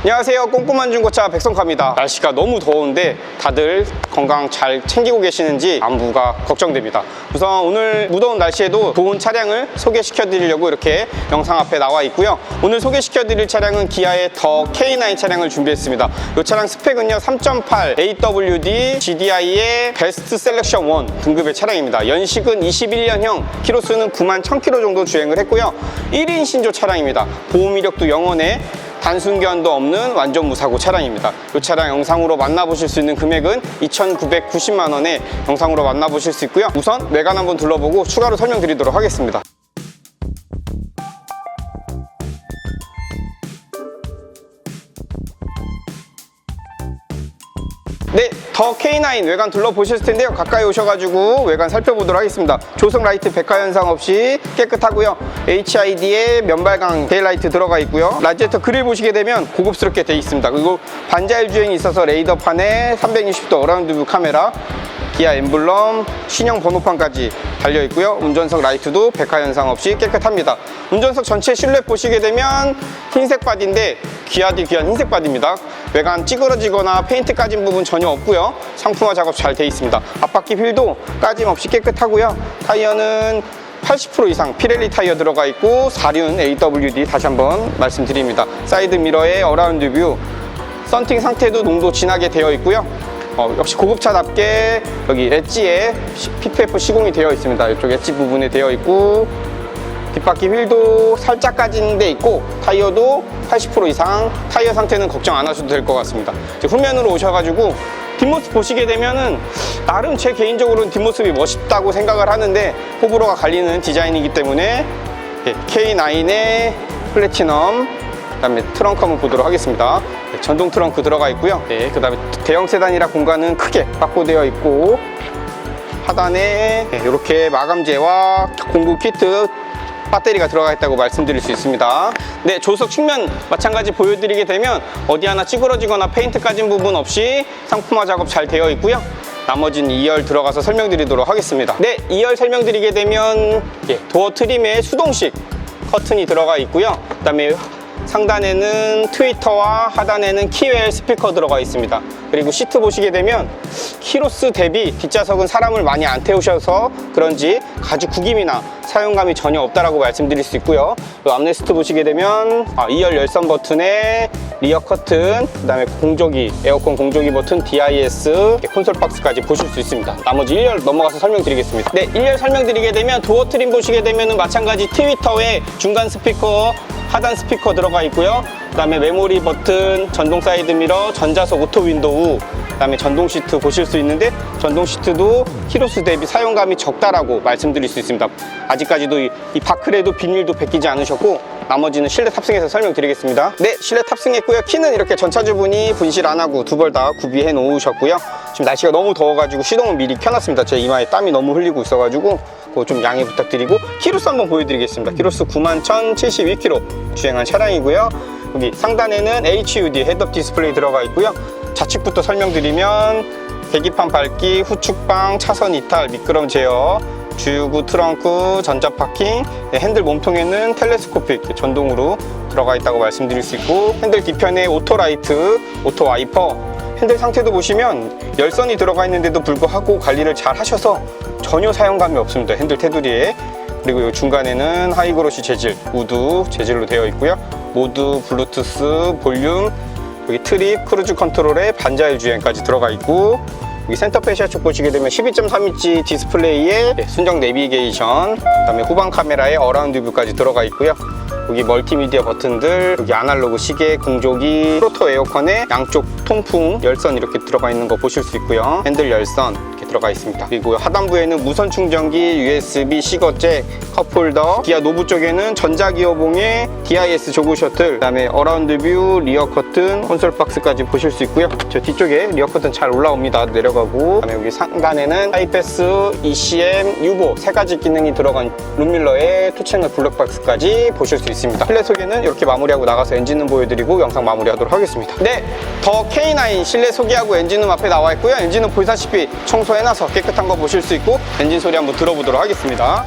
안녕하세요. 꼼꼼한 중고차 백성카입니다. 날씨가 너무 더운데 다들 건강 잘 챙기고 계시는지 안부가 걱정됩니다. 우선 오늘 무더운 날씨에도 좋은 차량을 소개시켜 드리려고 이렇게 영상 앞에 나와 있고요. 오늘 소개시켜 드릴 차량은 기아의 더 K9 차량을 준비했습니다. 이 차량 스펙은요 3.8 AWD GDI의 베스트 셀렉션 1 등급의 차량입니다. 연식은 21년형, 키로수는 9만 1000km 정도 주행을 했고요. 1인 신조 차량입니다. 보험 이력도 영원해 단순견도 없는 완전 무사고 차량입니다. 이 차량 영상으로 만나보실 수 있는 금액은 2,990만 원에 영상으로 만나보실 수 있고요. 우선 외관 한번 둘러보고 추가로 설명드리도록 하겠습니다. 네, 더 K9 외관 둘러보실 텐데요. 가까이 오셔가지고 외관 살펴보도록 하겠습니다. 조성 라이트 백화 현상 없이 깨끗하고요. HID에 면발광 데일라이트 들어가 있고요. 라지에터 그릴 보시게 되면 고급스럽게 되어 있습니다. 그리고 반자율 주행이 있어서 레이더판에 360도 어라운드 뷰 카메라, 기아 엠블럼, 신형 번호판까지 달려 있고요. 운전석 라이트도 백화 현상 없이 깨끗합니다. 운전석 전체 실루엣 보시게 되면 흰색 바디인데 귀하디 귀한 흰색 바디입니다. 외관 찌그러지거나 페인트 까진 부분 전혀 없고요. 상품화 작업 잘 돼 있습니다. 앞바퀴 휠도 까짐 없이 깨끗하고요. 타이어는 80% 이상 피렐리 타이어 들어가 있고 4륜 AWD 다시 한번 말씀드립니다. 사이드 미러에 어라운드 뷰, 썬팅 상태도 농도 진하게 되어 있고요. 어, 역시 고급차답게 여기 엣지에 PPF 시공이 되어 있습니다. 이쪽 엣지 부분에 되어 있고 뒷바퀴 휠도 살짝 까진 데 있고 타이어도 80% 이상 타이어 상태는 걱정 안 하셔도 될 것 같습니다. 후면으로 오셔가지고 뒷모습 보시게 되면은 나름 제 개인적으로는 뒷모습이 멋있다고 생각을 하는데 호불호가 갈리는 디자인이기 때문에 예, K9의 플래티넘 그다음에 트렁크 한번 보도록 하겠습니다. 네, 전동 트렁크 들어가 있고요. 네, 그 다음에 대형 세단이라 공간은 크게 확보되어 있고 하단에 네, 이렇게 마감재와 공구 키트 배터리가 들어가 있다고 말씀드릴 수 있습니다. 네, 조석 측면 마찬가지 보여드리게 되면 어디 하나 찌그러지거나 페인트 까진 부분 없이 상품화 작업 잘 되어 있고요. 나머지는 2열 들어가서 설명드리도록 하겠습니다. 네, 2열 설명드리게 되면 예, 도어 트림에 수동식 커튼이 들어가 있고요. 그 다음에 상단에는 트위터와 하단에는 키웰 스피커 들어가 있습니다. 그리고 시트 보시게 되면 키로스 대비 뒷좌석은 사람을 많이 안 태우셔서 그런지 가죽 구김이나 사용감이 전혀 없다라고 말씀드릴 수 있고요. 또 암레스트 보시게 되면 아, 2열 열선 버튼에 리어 커튼, 그 다음에 공조기, 에어컨 공조기 버튼, DIS, 콘솔 박스까지 보실 수 있습니다. 나머지 1열 넘어가서 설명드리겠습니다. 네, 1열 설명드리게 되면 도어 트림 보시게 되면 마찬가지 트위터에 중간 스피커 하단 스피커 들어가 있고요. 그다음에 메모리 버튼, 전동 사이드 미러, 전자석 오토 윈도우, 그다음에 전동 시트 보실 수 있는데 전동 시트도 키로수 대비 사용감이 적다라고 말씀드릴 수 있습니다. 아직까지도 이, 이 바클에도 비닐도 벗기지 않으셨고 나머지는 실내 탑승해서 설명드리겠습니다. 네, 실내 탑승했고요. 키는 이렇게 전차주분이 분실 안 하고 두 벌 다 구비해 놓으셨고요. 지금 날씨가 너무 더워가지고 시동은 미리 켜놨습니다. 제 이마에 땀이 너무 흘리고 있어가지고 그거 좀 양해 부탁드리고 키로수 한번 보여드리겠습니다. 키로수 91,072km 주행한 차량이고요. 여기 상단에는 HUD 헤드업 디스플레이 들어가 있고요. 좌측부터 설명드리면 계기판 밝기, 후축방, 차선 이탈, 미끄럼 제어, 주유구 트렁크, 전자 파킹, 네, 핸들 몸통에는 텔레스코픽 전동으로 들어가 있다고 말씀드릴 수 있고 핸들 뒤편에 오토 라이트, 오토 와이퍼 핸들 상태도 보시면 열선이 들어가 있는데도 불구하고 관리를 잘 하셔서 전혀 사용감이 없습니다. 핸들 테두리에 그리고 이 중간에는 하이그로시 재질, 우드 재질로 되어 있고요. 모드, 블루투스, 볼륨, 여기 트립, 크루즈 컨트롤에 반자율 주행까지 들어가 있고 여기 센터 페시아 쪽 보시게 되면 12.3인치 디스플레이에 네, 순정 내비게이션 그다음에 후방 카메라에 어라운드 뷰까지 들어가 있고요. 여기 멀티미디어 버튼들 여기 아날로그 시계 공조기 프로토 에어컨에 양쪽 통풍 열선 이렇게 들어가 있는 거 보실 수 있고요. 핸들 열선 들어가 있습니다. 그리고 하단부에는 무선 충전기 USB 시거잭 컵홀더 기아 노브 쪽에는 전자기어봉에 DIS 조그 셔틀 그다음에 어라운드 뷰 리어 커튼 콘솔 박스까지 보실 수 있고요. 저 뒤쪽에 리어 커튼 잘 올라옵니다. 내려가고. 그다음에 여기 상단에는 하이패스 ECM 유보 세 가지 기능이 들어간 룸밀러의 투채널 블랙박스까지 보실 수 있습니다. 실내 소개는 이렇게 마무리하고 나가서 엔진룸 보여드리고 영상 마무리하도록 하겠습니다. 네 더 K9 실내 소개하고 엔진룸 앞에 나와 있고요. 엔진은 보시다시피 청소 해놔서 깨끗한 거 보실 수 있고 엔진 소리 한번 들어보도록 하겠습니다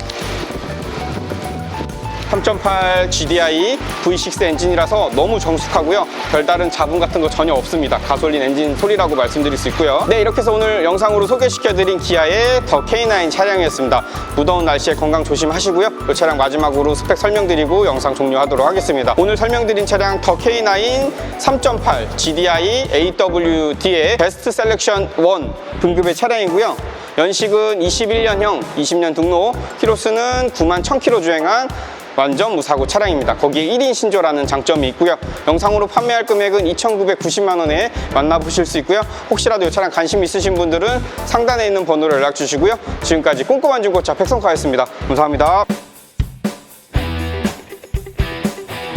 3.8 GDI V6 엔진이라서 너무 정숙하고요. 별다른 잡음 같은 거 전혀 없습니다. 가솔린 엔진 소리라고 말씀드릴 수 있고요. 네, 이렇게 해서 오늘 영상으로 소개시켜드린 기아의 더 K9 차량이었습니다. 무더운 날씨에 건강 조심하시고요. 이 차량 마지막으로 스펙 설명드리고 영상 종료하도록 하겠습니다. 오늘 설명드린 차량 더 K9 3.8 GDI AWD의 베스트 셀렉션 1 등급의 차량이고요. 연식은 21년형, 20년 등록, 키로수는 9만 1000km 주행한 완전 무사고 차량입니다. 거기에 1인 신조라는 장점이 있고요. 영상으로 판매할 금액은 2,990만 원에 만나보실 수 있고요. 혹시라도 이 차량 관심 있으신 분들은 상단에 있는 번호로 연락 주시고요. 지금까지 꼼꼼한 중고차 백성카였습니다. 감사합니다.